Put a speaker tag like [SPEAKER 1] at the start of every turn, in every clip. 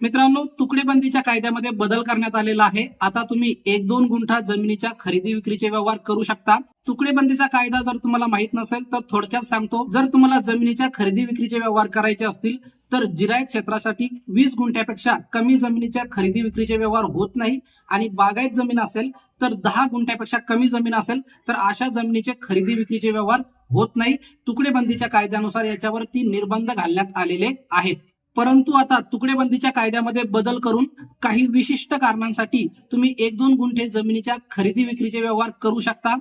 [SPEAKER 1] मित्रांनो तुकडेबंदीच्या कायद्यामध्ये बदल करण्यात आलेला आहे. आता तुम्ही एक दोन गुंठा जमिनीच्या खरेदी विक्रीचे व्यवहार करू शकता. तुकडेबंदीचा कायदा जर तुम्हाला माहीत नसेल तर थोडक्यात सांगतो. जर तुम्हाला जमिनीच्या खरेदी विक्रीचे व्यवहार करायचे असतील तर जिरायत क्षेत्रासाठी वीस गुंठ्यापेक्षा कमी जमिनीच्या खरेदी विक्रीचे व्यवहार होत नाही. आणि बागायत जमीन असेल तर दहा गुंठ्यापेक्षा कमी जमीन असेल तर अशा जमिनीचे खरेदी विक्रीचे व्यवहार होत नाही. तुकडेबंदीच्या कायद्यानुसार याच्यावरती निर्बंध घालण्यात आलेले आहेत. परंतु आता तुकडेबंदीच्या कायद्यामध्ये बदल करून काही विशिष्ट कारणांसाठी तुम्ही एक दोन गुंठे जमिनीच्या खरेदी विक्रीचे व्यवहार करू शकता.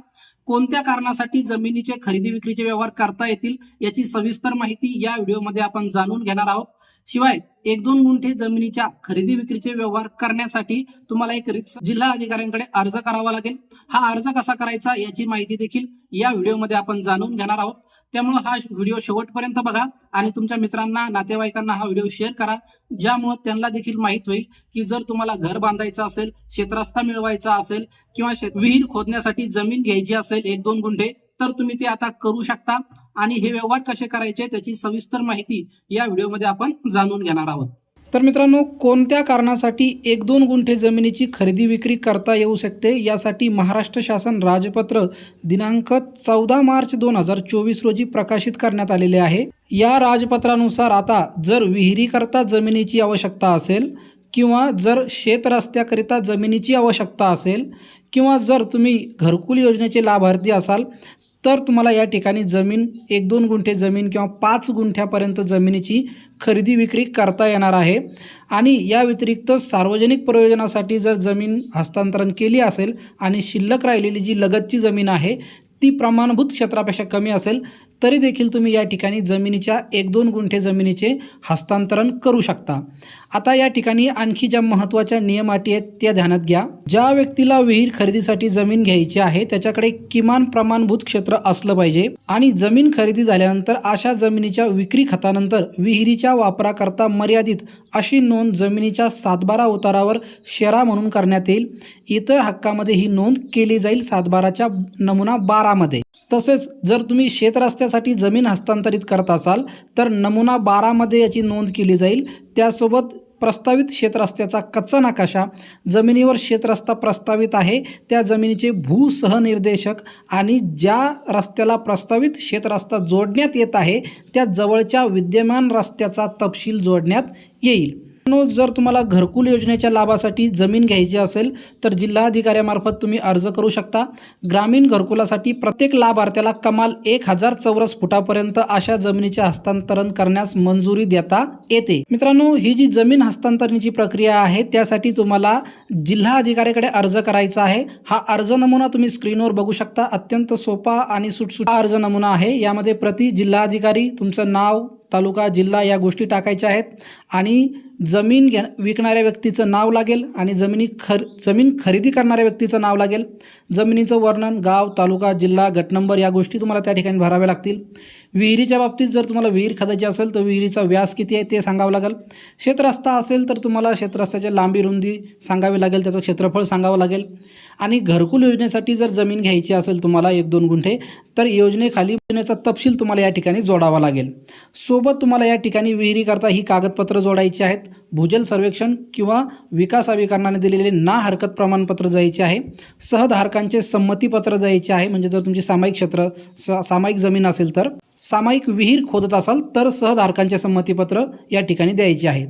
[SPEAKER 1] कोणत्या कारणासाठी जमिनीचे खरेदी विक्रीचे व्यवहार करता येतील याची सविस्तर माहिती या व्हिडिओमध्ये आपण जाणून घेणार आहोत. शिवाय एक दोन गुंठे जमिनीच्या खरेदी विक्रीचे व्यवहार करण्यासाठी तुम्हाला एक जिल्हा अधिकाऱ्यांकडे अर्ज करावा लागेल. हा अर्ज कसा करायचा याची माहिती देखील या व्हिडिओमध्ये आपण जाणून घेणार आहोत. त्यामुळे हा व्हिडिओ शेवटपर्यंत बघा आणि तुमच्या मित्रांना नातेवाईकांना हा व्हिडिओ शेअर करा. ज्यामुळे त्यांना देखील माहीत होईल की जर तुम्हाला घर बांधायचं असेल क्षेत्रस्था मिळवायचा असेल किंवा शेत विहीर खोदण्यासाठी जमीन घ्यायची असेल एक दोन गुंठे तर तुम्ही ते आता करू शकता. आणि हे व्यवहार कसे करायचे त्याची सविस्तर माहिती या व्हिडिओमध्ये आपण जाणून घेणार आहोत. तर मित्रांनो कोणत्या कारणासाठी एक दोन गुंठे जमिनीची खरेदी विक्री करता येऊ शकते? यासाठी महाराष्ट्र शासन राजपत्र दिनांक चौदा मार्च दोन हजार चोवीस रोजी प्रकाशित करण्यात आलेले आहे. या राजपत्रानुसार आता जर विहिरीकरता जमिनीची आवश्यकता असेल किंवा जर शेत रस्त्याकरिता जमिनीची आवश्यकता असेल किंवा जर तुम्ही घरकुल योजनेचे लाभार्थी असाल तर तुम्हाला या ठिकाणी जमीन एक दोन गुंठे जमीन किंवा पाच गुंठ्यापर्यंत जमिनीची खरेदी विक्री करता येणार आहे. आणि या व्यतिरिक्त सार्वजनिक प्रयोजनासाठी जर जमीन हस्तांतरण केली असेल आणि शिल्लक राहिलेली जी लगतची जमीन आहे ती प्रमाणभूत क्षेत्रापेक्षा कमी असेल तरी देखील तुम्ही या ठिकाणी जमिनीच्या एक दोन गुंठे जमिनीचे हस्तांतरण करू शकता. आता या ठिकाणी आणखी ज्या महत्त्वाच्या नियम अटी आहेत त्या ध्यानात घ्या. ज्या व्यक्तीला विहीर खरेदीसाठी जमीन घ्यायची आहे त्याच्याकडे किमान प्रमाणभूत क्षेत्र असलं पाहिजे आणि जमीन खरेदी झाल्यानंतर अशा जमिनीच्या विक्री खतानंतर विहिरीच्या वापराकरता मर्यादित अशी नोंद जमिनीच्या सातबारा उतारावर शेरा म्हणून करण्यात येईल. इतर हक्कामध्ये ही नोंद केली जाईल सातबाराच्या नमुना बारामध्ये. तसेच जर तुम्ही शेतरस्त्यासाठी जमीन हस्तांतरित करत असाल तर नमुना बारामध्ये याची नोंद केली जाईल. त्यासोबत प्रस्तावित शेतरस्त्याचा कच्चा नकाशा जमिनीवर शेतरस्ता प्रस्तावित आहे त्या जमिनीचे भूसहनिर्देशक आणि ज्या रस्त्याला प्रस्तावित शेतरस्ता जोडण्यात येत आहे त्या जवळच्या विद्यमान रस्त्याचा तपशील जोडण्यात येईल. जर तुम्हाला घरकुल योजनेच्या लाभासाठी जमीन घ्यायची असेल तर जिल्हाधिकाऱ्यामार्फत तुम्ही अर्ज करू शकता. ग्रामीण घरकुलासाठी प्रत्येक लाभार्थ्याला कमाल एक हजार चौरस फुटापर्यंत अशा जमिनीचे हस्तांतरण करण्यास मंजुरी देता येते. मित्रांनो ही जी जमीन हस्तांतरणाची प्रक्रिया आहे त्यासाठी तुम्हाला जिल्हा अधिकाऱ्याकडे अर्ज करायचा आहे. हा अर्ज नमुना तुम्ही स्क्रीनवर बघू शकता. अत्यंत सोपा आणि सुटसुट अर्ज नमुना आहे. यामध्ये प्रति जिल्हाधिकारी तुमचं नाव तालुका जिल्हा या गोष्टी टाकायच्या आहेत. आणि जमीन घ्या विकणाऱ्या व्यक्तीचं नाव लागेल आणि जमिनी खर जमीन खरेदी करणाऱ्या व्यक्तीचं नाव लागेल. जमिनीचं वर्णन गाव तालुका जिल्हा गट नंबर या गोष्टी तुम्हाला त्या ठिकाणी भराव्या लागतील. विहिरीच्या बाबतीत जर तुम्हाला विहीर खदायची असेल तर विहिरीचा व्यास किती आहे ते सांगावं लागेल. क्षेत्रस्ता असेल तर तुम्हाला क्षेत्रस्ताच्या लांबी रुंदी सांगावी लागेल त्याचं क्षेत्रफळ सांगावं लागेल. आणि घरकुल योजनेसाठी जर जमीन घ्यायची असेल तुम्हाला एक दोन गुंठे तर योजनेखाली योजनेचा तपशील तुम्हाला या ठिकाणी जोडावा लागेल. सोबत तुम्हाला या ठिकाणी विहिरीकरता ही कागदपत्र जोडायची आहेत. आहेत भूजल सर्वेक्षण किंवा विकास अभिकरणाने दिलेले ना हरकत प्रमाणपत्र जायचे आहे सहधारकांचे संमतीपत्र जायचे आहे म्हणजे जर तुमची सामायिक क्षेत्र सा सामायिक जमीन असेल तर सामायिक विहीर खोदत असाल तर सहधारकांचे संमतीपत्र या ठिकाणी द्यायचे आहे.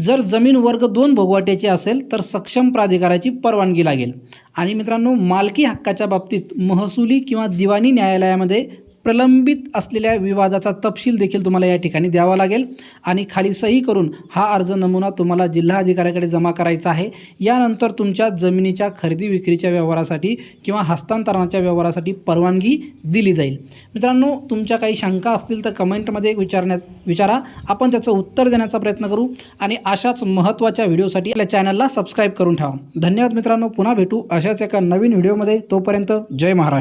[SPEAKER 1] जर जमीन वर्ग दोन भोगवाट्याची असेल तर सक्षम प्राधिकाराची परवानगी लागेल. आणि मित्रांनो मालकी हक्काच्या बाबतीत महसुली किंवा दिवाणी न्यायालयामध्ये प्रलंबित असलेल्या विवादाचा तपशील देखील तुम्हाला या ठिकाणी द्यावा लागेल. आणि खाली सही करून हा अर्ज नमुना तुम्हाला जिल्हाधिकाऱ्याकडे जमा करायचा आहे. यानंतर तुमच्या जमिनीच्या खरेदी विक्रीच्या व्यवहारासाठी किंवा हस्तांतरणाच्या व्यवहारासाठी परवानगी दिली जाईल. मित्रांनो तुमच्या काही शंका असतील तर कमेंटमध्ये विचारण्यास विचारा. आपण त्याचं उत्तर देण्याचा प्रयत्न करू आणि अशाच महत्त्वाच्या व्हिडिओसाठी आपल्या चॅनलला सबस्क्राईब करून ठेवा. धन्यवाद मित्रांनो. पुन्हा भेटू अशाच एका नवीन व्हिडिओमध्ये. तोपर्यंत जय महाराष्ट्र.